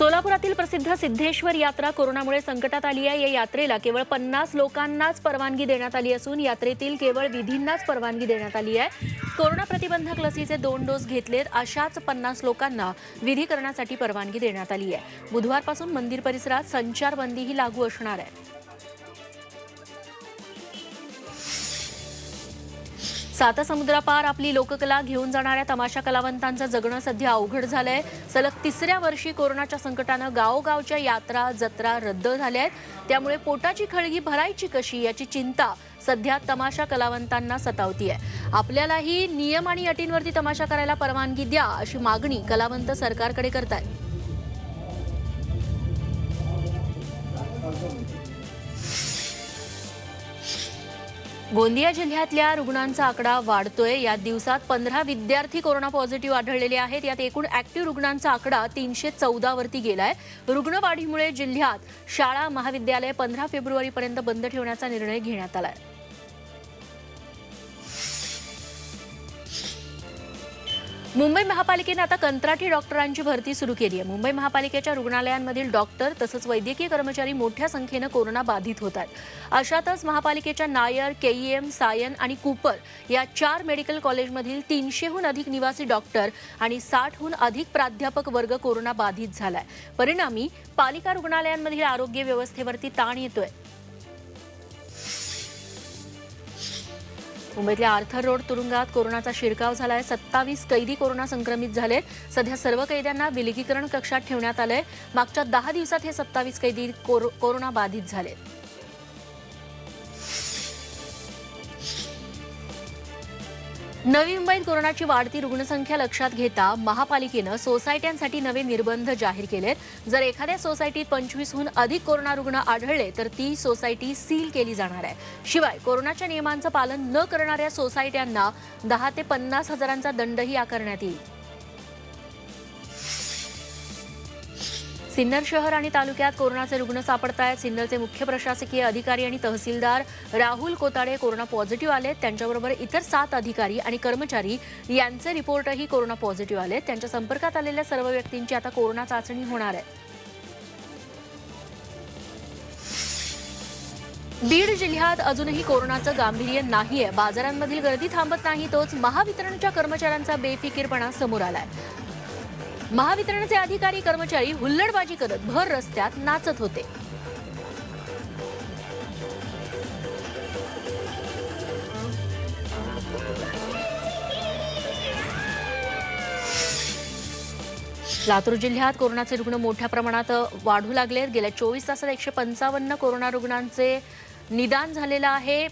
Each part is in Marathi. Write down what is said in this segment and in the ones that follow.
सोलापुरातील प्रसिद्ध सिद्धेश्वर यात्रा कोरोनामुळे संकटात आली आहे. या यात्रेला केवळ पन्नास लोकांनाच परवानगी देण्यात आली असून यात्रेतील केवळ विधींनाच परवानगी देण्यात आली आहे. कोरोना प्रतिबंधक लसीचे दोन डोस घेतलेत. अशाच पन्नास लोकांना विधी करण्यासाठी परवानगी देण्यात आली आहे. बुधवारपासून मंदिर परिसरात संचारबंदीही लागू असणार आहे. सातसमुद्रापार आपली लोककला घेऊन जाणाऱ्या तमाशा कलावंतांचं जगणं सध्या अवघड झालंय. सलग तिसऱ्या वर्षी कोरोनाच्या संकटानं गावोगावच्या यात्रा जत्रा रद्द झाल्या आहेत. त्यामुळे पोटाची खळगी भरायची कशी याची चिंता सध्या तमाशा कलावंतांना सतावतीय. आपल्यालाही नियम आणि अटींवरती तमाशा करायला परवानगी द्या अशी मागणी कलावंत सरकारकडे करतायत. गोंदिया जिल्ह्यातल्या रुग्णांचा आकडा वाढतोय. या दिवसात पंधरा विद्यार्थी कोरोना पॉझिटिव्ह आढळलेले आहेत. यात एकूण ऍक्टिव्ह रुग्णांचा आकडा तीनशे चौदा वरती गेलाय. रुग्णवाढीमुळे जिल्ह्यात शाळा महाविद्यालय पंधरा फेब्रुवारीपर्यंत बंद ठेवण्याचा निर्णय घेण्यात आलाय. मुंबई महापालिकेनं आता कंत्राटी डॉक्टरांची भरती सुरू केली आहे. मुंबई महापालिकेच्या रुग्णालयांमधील डॉक्टर तसंच वैद्यकीय कर्मचारी मोठ्या संख्येनं कोरोना बाधित होत आहेत. अशातच महापालिकेच्या नायर केईएम सायन आणि कूपर या चार मेडिकल कॉलेजमधील तीनशेहून अधिक निवासी डॉक्टर आणि साठहून अधिक प्राध्यापक वर्ग कोरोना बाधित झालाय. परिणामी पालिका रुग्णालयांमधील आरोग्य व्यवस्थेवरती ताण येतोय. मुंबईतल्या आर्थर रोड तुरुंगात कोरोनाचा शिरकाव झालाय. सत्तावीस कैदी कोरोना संक्रमित झाले सध्या सर्व कैद्यांना विलगीकरण कक्षात ठेवण्यात आलंय. मागच्या दहा दिवसात हे सत्तावीस कैदी कोरो- कोरोना बाधित झाले नवी मुंबईत कोरोनाची वाढती रुग्णसंख्या लक्षात घेता महापालिकेनं सोसायट्यांसाठी नवे निर्बंध जाहीर केलेत. जर एखाद्या सोसायटीत पंचवीसहून अधिक कोरोना रुग्ण आढळले तर ती सोसायटी सील केली जाणार आहे. शिवाय कोरोनाच्या नियमांचं पालन न करणाऱ्या सोसायट्यांना दहा ते पन्नास हजारांचा दंडही आकारण्यात येईल. सिन्नर शहर आणि तालुक्यात कोरोनाचे रुग्ण सापडत आहेत सिन्नरचे मुख्य प्रशासकीय अधिकारी आणि तहसीलदार राहुल कोताडे कोरोना पॉझिटिव्ह आले त्यांच्याबरोबर इतर सात अधिकारी आणि कर्मचारी यांचे रिपोर्टही कोरोना पॉझिटिव्ह आले त्यांच्या संपर्कात आलेल्या सर्व व्यक्तींची आता कोरोना चाचणी होणार आहे. बीड जिल्ह्यात अजूनही कोरोनाचं गांभीर्य नाहीये. बाजारांमधील गर्दी थांबत नाही तोच महावितरणच्या कर्मचाऱ्यांचा बेफिकीरपणा समोर आलाय. महावितरणचे अधिकारी कर्मचारी हुल्लडबाजी करत भर रस्त्यात नाचत होते. लातूर जिल्ह्यात कोरोनाचे रुग्ण मोठ्या प्रमाणात वाढू लागलेत. गेल्या चोवीस तासात एकशे पंचावन्न कोरोना रुग्णांचे निदान झालेलं आहे.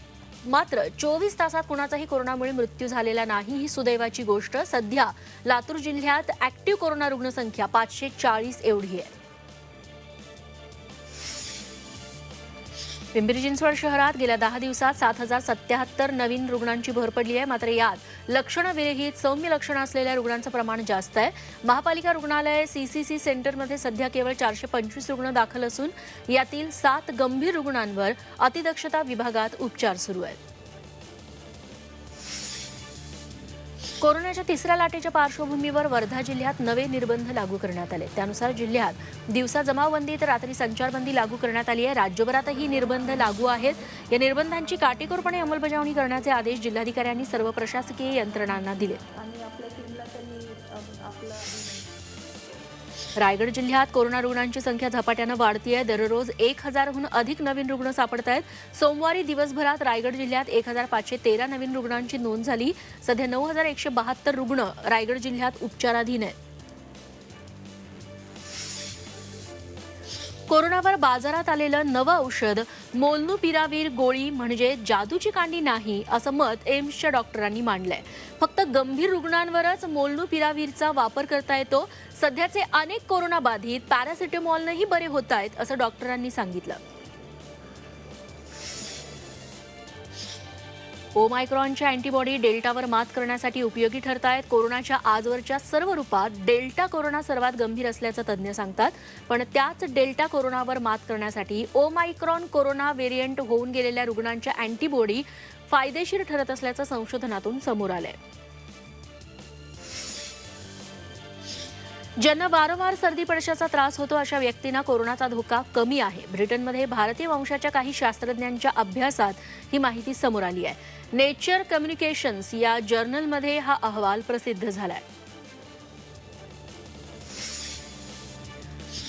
मात्र चोवीस तासात कुणाचाही कोरोनामुळे मृत्यू झालेला नाही ही सुदैवाची गोष्ट. सध्या लातूर जिल्ह्यात ऍक्टिव्ह कोरोना रुग्णसंख्या पाचशे चाळीस एवढी आहे. पिंपरी चिंचवड शहरात गेल्या दहा दिवसात सात हजार सत्याहत्तर नवीन रुग्णांची भर पडली आहे. मात्र यात लक्षणविरहित सौम्य लक्षणं असलेल्या रुग्णांचं प्रमाण जास्त आहे. महापालिका रुग्णालय सीसीसी सेंटरमध्ये सध्या केवळ चारशे पंचवीस रुग्ण दाखल असून यातील सात गंभीर रुग्णांवर अतिदक्षता विभागात उपचार सुरू आहेत. कोरोनाच्या तिसऱ्या लाटेच्या पार्श्वभूमीवर वर्धा जिल्ह्यात नवे निर्बंध लागू करण्यात आले. त्यानुसार जिल्ह्यात दिवसा जमावबंदी तर रात्री संचारबंदी लागू करण्यात आली आहे. राज्यभरातही निर्बंध लागू आहेत. या निर्बंधांची काटेकोरपणे अंमलबजावणी करण्याचे आदेश जिल्हाधिकाऱ्यांनी सर्व प्रशासकीय यंत्रणांना दिले. रायगड जिल्ह्यात कोरोना रुग्णांची संख्या झपाट्यानं वाढती आहे दररोज एक हजारहून अधिक नवीन रुग्ण सापडत आहेत सोमवारी दिवसभरात रायगड जिल्ह्यात एक हजार पाचशे तेरा नवीन रुग्णांची नोंद झाली. सध्या नऊ हजार एकशे बहात्तर रुग्ण रायगड जिल्ह्यात उपचाराधीन आहेत. कोरोनावर बाजारात आलेलं नवं औषध मोलनुपिरावीर गोळी म्हणजे जादूची कांडी नाही असं मत एम्सच्या डॉक्टरांनी मांडलंय. फक्त गंभीर रुग्णांवरच मोलनुपिरावीरचा वापर करता येतो. सध्याचे अनेक कोरोना बाधित पॅरासिटेमॉलनंही बरे होत आहेत असं डॉक्टरांनी सांगितलं. ओमायक्रॉनच्या अँटीबॉडी डेल्टावर मात करण्यासाठी उपयोगी ठरत आहेत कोरोनाच्या आजवरच्या सर्व रूपात डेल्टा कोरोना सर्वात गंभीर असल्याचं तज्ज्ञ सांगतात. पण त्याच डेल्टा कोरोनावर मात करण्यासाठी ओमायक्रॉन कोरोना व्हेरियंट होऊन गेलेल्या रुग्णांच्या अँटीबॉडी फायदेशीर ठरत असल्याचं संशोधनातून समोर आलं आहे ज्यांना वारंवार सर्दी पडशाचा त्रास होतो अशा व्यक्तींना कोरोनाचा धोका कमी आहे. ब्रिटनमध्ये भारतीय वंशाच्या काही शास्त्रज्ञांच्या अभ्यासात ही माहिती समोर आली आहे. नेचर कम्युनिकेशन्स या जर्नलमध्ये हा अहवाल प्रसिद्ध झाला आहे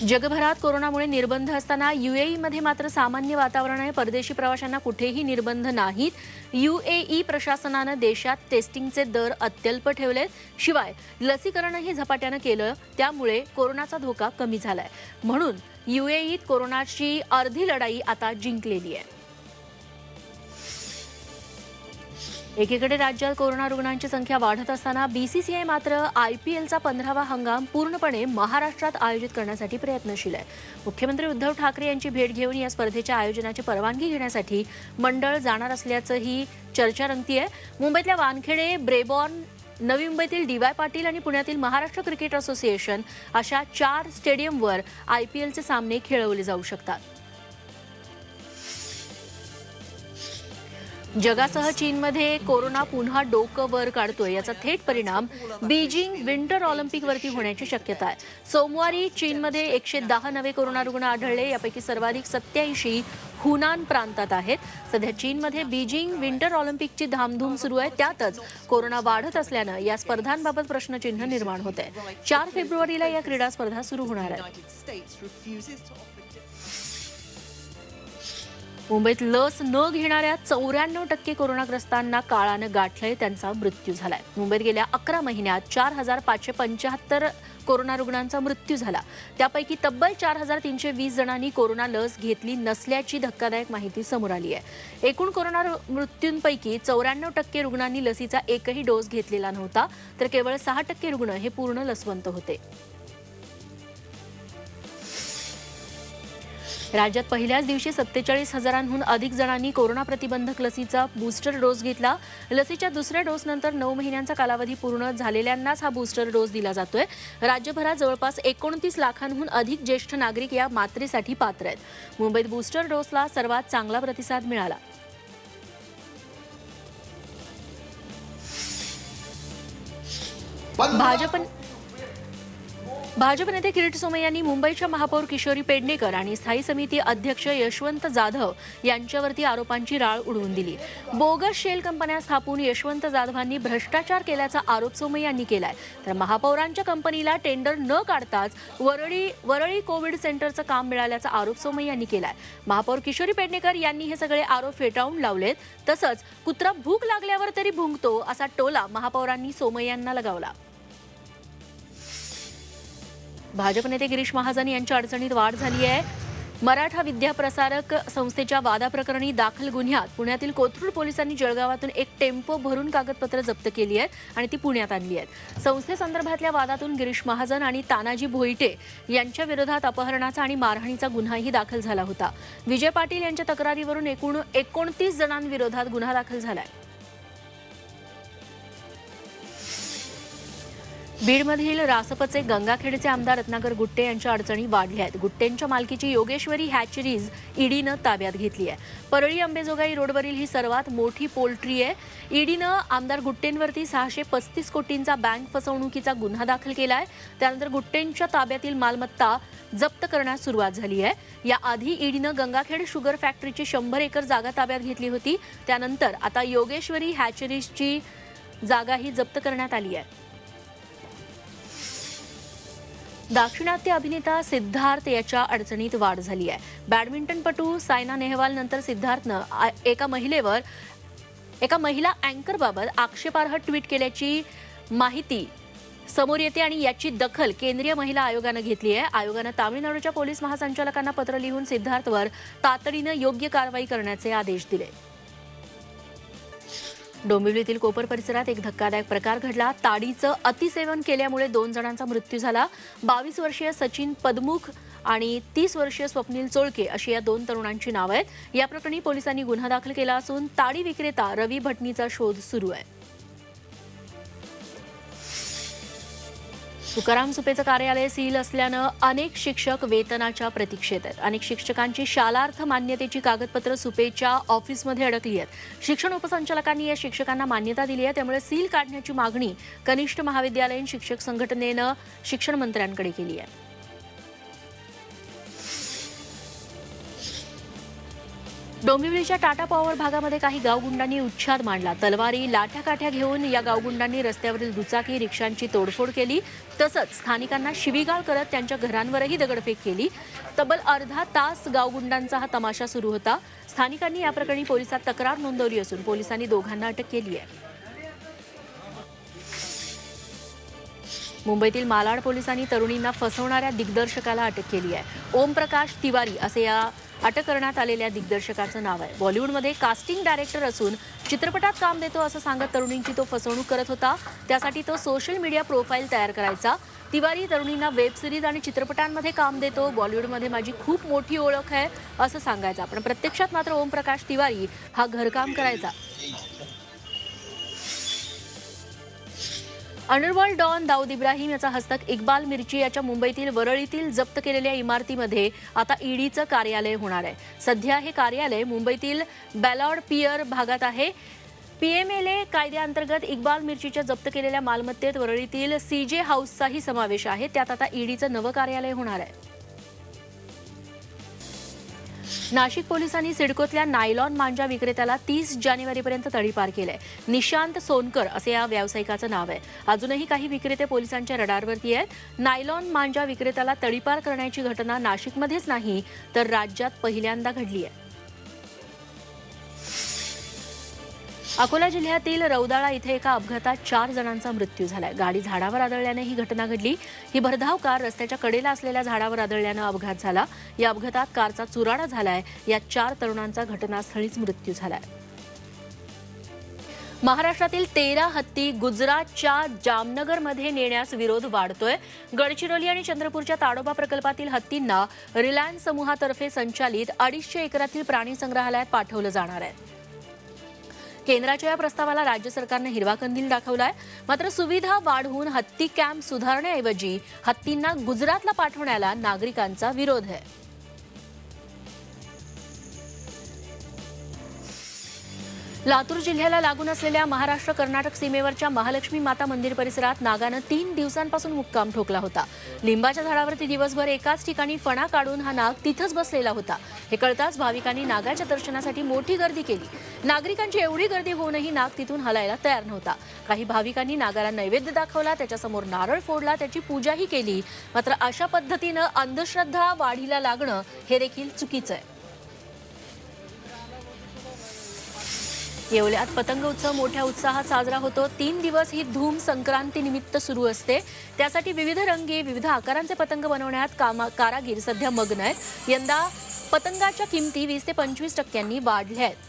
जगभरात कोरोनामुळे निर्बंध असताना युएई मध्ये मात्र सामान्य वातावरण आहे. परदेशी प्रवाशांना कुठेही निर्बंध नाहीत. युएई प्रशासनानं देशात टेस्टिंगचे दर अत्यल्प ठेवलेत. शिवाय लसीकरणही झपाट्यानं केलं. त्यामुळे कोरोनाचा धोका कमी झालाय. म्हणून युएईत कोरोनाची अर्धी लढाई आता जिंकलेली आहे. एकीकडे राज्यात कोरोना रुग्णांची संख्या वाढत असताना बीसीसीआय मात्र आय पी एलचा पंधरावा हंगाम पूर्णपणे महाराष्ट्रात आयोजित करण्यासाठी प्रयत्नशील आहे. मुख्यमंत्री उद्धव ठाकरे यांची भेट घेऊन या स्पर्धेच्या आयोजनाची परवानगी घेण्यासाठी मंडळ जाणार असल्याचंही चर्चा रंगती आहे. मुंबईतल्या वानखेडे ब्रेबॉर्न नवी मुंबईतील डी वाय पाटील आणि पुण्यातील महाराष्ट्र क्रिकेट असोसिएशन अशा चार स्टेडियमवर आय पी एलचे सामने खेळवले जाऊ शकतात. जगासह चीनमध्ये कोरोना पुन्हा डोकं वर काढतोय याचा थेट परिणाम बीजिंग विंटर ऑलिम्पिकवरती होण्याची शक्यता आहे. सोमवारी चीनमध्ये एकशे दहा नवे कोरोना रुग्ण आढळले. यापैकी सर्वाधिक सत्याऐंशी हुनान प्रांतात आहेत. सध्या चीनमध्ये बीजिंग विंटर ऑलिम्पिकची धामधूम सुरू आहे. त्यातच कोरोना वाढत असल्यानं या स्पर्धांबाबत प्रश्नचिन्ह निर्माण होत आहे चार फेब्रुवारीला या क्रीडा स्पर्धा सुरू होणार आहेत. मुंबईत लस न घेणाऱ्या चौऱ्याण्णव टक्के कोरोनाग्रस्तांना काळानं गाठलंय त्यांचा मृत्यू झालाय. मुंबईत गेल्या अकरा महिन्यात चार हजार पाचशे पंच्याहत्तर कोरोना रुग्णांचा मृत्यू झाला. त्यापैकी तब्बल चार हजार तीनशे वीस जणांनी कोरोना लस घेतली नसल्याची धक्कादायक माहिती समोर आली आहे. एकूण कोरोना रु- मृत्यूंपैकी चौऱ्याण्णव टक्के रुग्णांनी लसीचा एकही डोस घेतलेला नव्हता तर केवळ सहा टक्के रुग्ण हे पूर्ण लसवंत होते. राज्यात पहिल्याच दिवशी सत्तेचाळीस हजारांहून अधिक जणांनी कोरोना प्रतिबंधक लसीचा बूस्टर डोस घेतला. लसीच्या दुसऱ्या डोसनंतर नऊ महिन्यांचा कालावधी पूर्ण झालेल्यांनाच हा बूस्टर डोस दिला जातोय. राज्यभरात जवळपास एकोणतीस लाखांहून अधिक ज्येष्ठ नागरिक या मात्रेसाठी पात्र आहेत. मुंबईत बूस्टर डोसला सर्वात चांगला प्रतिसाद मिळाला. भाजप भाजप नेते किरीट सोमे यांनी मुंबईच्या महापौर किशोरी पेडणेकर आणि स्थायी समिती अध्यक्ष यशवंत जाधव यांच्यावरती आरोपांची राळ उडवून दिली. बोगस शेल कंपन्या स्थापून यशवंत जाधवांनी भ्रष्टाचार केल्याचा आरोप सोमे यांनी केलाय. तर महापौरांच्या कंपनीला टेंडर न काढताच वरळी वरळी कोविड सेंटरचं काम मिळाल्याचा आरोप सोमय्या यांनी केलाय. महापौर किशोरी पेडणेकर यांनी हे सगळे आरोप फेटाळून लावलेत. तसंच कुत्रा भूक लागल्यावर तरी भुंकतो असा टोला महापौरांनी सोमय्यांना लगावला. भाजप नेते गिरीश महाजन यांच्या अडचणीत वाढ झाली आहे. मराठा विद्याप्रसारक संस्थेच्या वादाप्रकरणी दाखल गुन्ह्यात पुण्यातील कोथरूड पोलिसांनी जळगावातून एक टेम्पो भरून कागदपत्र जप्त केली आहेत आणि ती पुण्यात आणली आहेत. संस्थेसंदर्भातल्या वादातून गिरीश महाजन आणि तानाजी भोईटे यांच्या विरोधात अपहरणाचा आणि मारहाणीचा गुन्हाही दाखल झाला होता. विजय पाटील यांच्या तक्रारीवरून एकूण एकोणतीस जणांविरोधात गुन्हा दाखल झाला आहे बीडमधील रासपचे गंगाखेडचे आमदार रत्नाकर गुट्टे यांच्या अडचणी वाढल्या आहेत. गुट्टेंच्या मालकीची योगेश्वरी हॅचरीज ईडीनं ताब्यात घेतली आहे. परळी अंबेजोगाई रोडवरील ही सर्वात मोठी पोल्ट्री आहे. ईडीनं आमदार गुट्टेंवरती सहाशे पस्तीस कोटींचा बँक फसवणुकीचा गुन्हा दाखल केला आहे. त्यानंतर गुट्टेंच्या ताब्यातील मालमत्ता जप्त करण्यास सुरुवात झाली आहे. याआधी ईडीनं गंगाखेड शुगर फॅक्टरीची शंभर एकर जागा ताब्यात घेतली होती. त्यानंतर आता योगेश्वरी हॅचरीजची जागाही जप्त करण्यात आली आहे. दाक्षिणात्य अभिनेता सिद्धार्थ याच्या अडचणीत वाढ झाली आहे. बॅडमिंटनपटू सायना नेहवाल नंतर सिद्धार्थनं एका महिलेवर एका महिला अँकरबाबत आक्षेपार्ह ट्विट केल्याची माहिती समोर येते आणि याची दखल केंद्रीय महिला आयोगानं घेतली आहे. आयोगानं तामिळनाडूच्या पोलीस महासंचालकांना पत्र लिहून सिद्धार्थवर तातडीनं योग्य कारवाई करण्याचे आदेश दिले. डोंबिवलीतील कोपर परिसरात एक धक्कादायक प्रकार घडला. ताडीचं अतिसेवन केल्यामुळे दोन जणांचा मृत्यू झाला. बावीस वर्षीय सचिन पदमुख आणि तीस वर्षीय स्वप्नील चोळके अशी या दोन तरुणांची नावं आहेत. या प्रकरणी पोलिसांनी गुन्हा दाखल केला असून ताडी विक्रेता रवी भटणीचा शोध सुरू आहे. तुकाराम सुपेचं कार्यालय सील असल्यानं अनेक शिक्षक वेतनाच्या प्रतीक्षेत आहेत. अनेक शिक्षकांची शालार्थ मान्यतेची कागदपत्र सुपेच्या ऑफिसमध्ये अडकली आहेत. शिक्षण उपसंचालकांनी या शिक्षकांना मान्यता दिली आहे. त्यामुळे सील काढण्याची मागणी कनिष्ठ महाविद्यालयीन शिक्षक संघटनेनं शिक्षण मंत्र्यांकडे केली आहे. डोंबिवलीच्या टाटा पॉवर भागामध्ये काही गावगुंडांनी उच्छाद मांडला. तलवारी लाठ्याकाठ्या घेऊन या गावगुंडांनी रस्त्यावरील दुचाकी रिक्षांची तोडफोड केली. तसंच स्थानिकांना शिवीगाळ करत त्यांच्या घरांवरही दगडफेक केली. तब्बल अर्धा तास गावगुंडांचा हा तमाशा सुरू होता. स्थानिकांनी या प्रकरणी पोलिसात तक्रार नोंदवली असून पोलिसांनी दोघांना अटक केली आहे. मुंबईतील मालाड पोलिसांनी तरुणींना फसवणाऱ्या दिग्दर्शकाला अटक केली आहे. ओमप्रकाश तिवारी असे या अटक करण्यात आलेल्या दिग्दर्शकाचं नाव आहे. बॉलिवूडमध्ये कास्टिंग डायरेक्टर असून चित्रपटात काम देतो असं सांगत तरुणींची तो फसवणूक करत होता. त्यासाठी तो सोशल मीडिया प्रोफाईल तयार करायचा. तिवारी तरुणींना वेब सिरीज आणि चित्रपटांमध्ये काम देतो. बॉलिवूडमध्ये माझी खूप मोठी ओळख आहे असं सांगायचा. पण प्रत्यक्षात मात्र ओमप्रकाश तिवारी हा घरकाम करायचा. अंडरवर्ल्ड डॉन दाऊद इब्राहिम याचा हस्तक इक्बाल मिर्ची याच्या मुंबईतील वरळीतील जप्त केलेल्या इमारतीमध्ये आता ईडीचं कार्यालय होणार आहे. सध्या हे कार्यालय मुंबईतील बॅलॉड पियर भागात आहे. पीएमएलए कायद्याअंतर्गत इक्बाल मिर्चीच्या जप्त केलेल्या मालमत्तेत वरळीतील सीजे हाऊसचाही समावेश आहे. त्यात आता ईडीचं नवं कार्यालय होणार आहे. नाशिक पोलिसांनी सिडकोतल्या नायलॉन मांजा विक्रेत्याला तीस जानेवारीपर्यंत तडीपार केलंय. निशांत सोनकर असे या व्यावसायिकाचं नाव आहे. अजूनही काही विक्रेते पोलिसांच्या रडारवरती आहेत. नायलॉन मांजा विक्रेत्याला तडीपार करण्याची घटना नाशिकमध्येच नाही तर राज्यात पहिल्यांदा घडली आहे अकोला जिल्ह्यातील रौदाळा इथे एका अपघातात चार जणांचा मृत्यू झालाय. गाडी झाडावर आदळल्याने ही घटना घडली. ही भरधाव कार रस्त्याच्या कडेला असलेल्या झाडावर आदळल्यानं अपघात झाला. या अपघातात कारचा चुराडा झालाय. या चार तरुणांचा घटनास्थळीच मृत्यू झालाय. महाराष्ट्रातील तेरा हत्ती गुजरातच्या जामनगरमध्ये नेण्यास विरोध वाढतोय. गडचिरोली आणि चंद्रपूरच्या ताडोबा प्रकल्पातील हत्तींना रिलायन्स समूहातर्फे संचालित अडीचशे एकरातील प्राणी संग्रहालयात पाठवलं जाणार आहे. केंद्राच्या या प्रस्तावाला राज्य सरकारने हिरवा कंदील दाखवलाय. मात्र सुविधा वाढवून हत्ती कॅम्प सुधारण्याऐवजी हत्तींना गुजरातला पाठवण्याला नागरिकांचा विरोध आहे. लातूर जिल्ह्याला लागून असलेल्या महाराष्ट्र कर्नाटक सीमेवरच्या महालक्ष्मी माता मंदिर परिसरात नागानं तीन दिवसांपासून मुक्काम ठोकला होता. लिंबाच्या झाडावरती दिवसभर एकाच ठिकाणी फणा काढून हा नाग तिथंच बसलेला होता. हे कळताच भाविकांनी नागाच्या दर्शनासाठी मोठी गर्दी केली. नागरिकांची एवढी गर्दी होऊनही नाग तिथून हलायला तयार नव्हता. काही भाविकांनी नागाला नैवेद्य दाखवला त्याच्यासमोर नारळ फोडला त्याची पूजाही केली. मात्र अशा पद्धतीनं अंधश्रद्धा वाढीला लागणं हे देखील चुकीचं आहे. येवल्यात. पतंग उत्सव मोठ्या उत्साहात साजरा होतो. तीन दिवस ही धूम संक्रांती निमित्त सुरू असते. त्यासाठी विविध रंगी विविध आकारांचे पतंग बनवण्यात कामा कारागीर सध्या मग्न आहेत. यंदा पतंगाच्या किमती वीस ते पंचवीस टक्क्यांनी वाढल्या आहेत.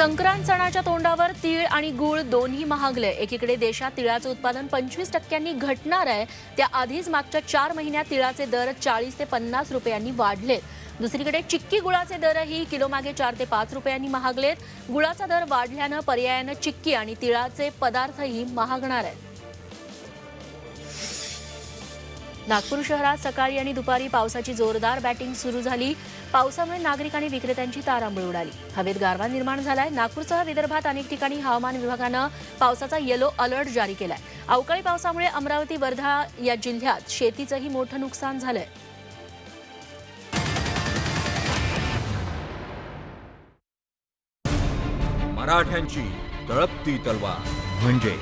संक्रांत सणाच्या तोंडावर तीळ आणि गुळ दोन्ही महागले. एकीकडे देशात तिळाचं उत्पादन पंचवीस टक्क्यांनी घटणार आहे. त्याआधीच मागच्या चार महिन्यात तिळाचे दर चाळीस ते पन्नास रुपयांनी वाढलेत दुसरीकडे चिक्की गुळाचे दरही किलोमागे चार ते पाच रुपयांनी महागलेत. गुळाचा दर वाढल्यानं पर्यायानं चिक्की आणि तिळाचे पदार्थही महागणार आहेत. नागपूर शहरात सकाळी आणि दुपारी पावसाची जोरदार बॅटिंग सुरू झाली. पावसामुळे नागरिक आणि विक्रेत्यांची तारांबळ उडाली. हवेत गारवा निर्माण झालाय. नागपूरसह विदर्भात अनेक ठिकाणी हवामान विभागानं पावसाचा येलो अलर्ट जारी केलाय. अवकाळी पावसामुळे अमरावती वर्धा या जिल्ह्यात शेतीचंही मोठं नुकसान झालंय. मराठ्यांची तळपती तलवार म्हणजे